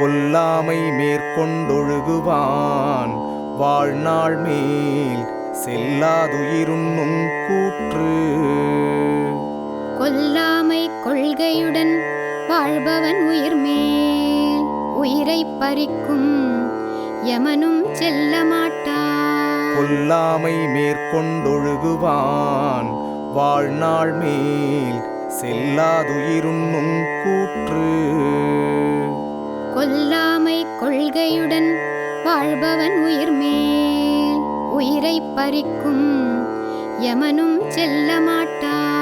கொல்லாமை மேற்கொண்டொழுகுவான். வாழ்நாள் மேல் செல்லாதுயிருண்ணும் கூற்று. கொல்லாமை கொள்கையுடன் வாழ்பவன் உயிர்மேல் உயிரைப் பறிக்கும் யமனும் செல்ல மாட்டான் கொல்லாமை மேற்கொண்டொழுகுவான். வாழ்நாள் மேல் செல்லாதுயிருண்ணும் கூற்று. கொல்லாமை கொள்கையுடன் வாழ்பவன் உயிர் மேல் உயிரை பறிக்கும் யமனும் செல்ல மாட்டான்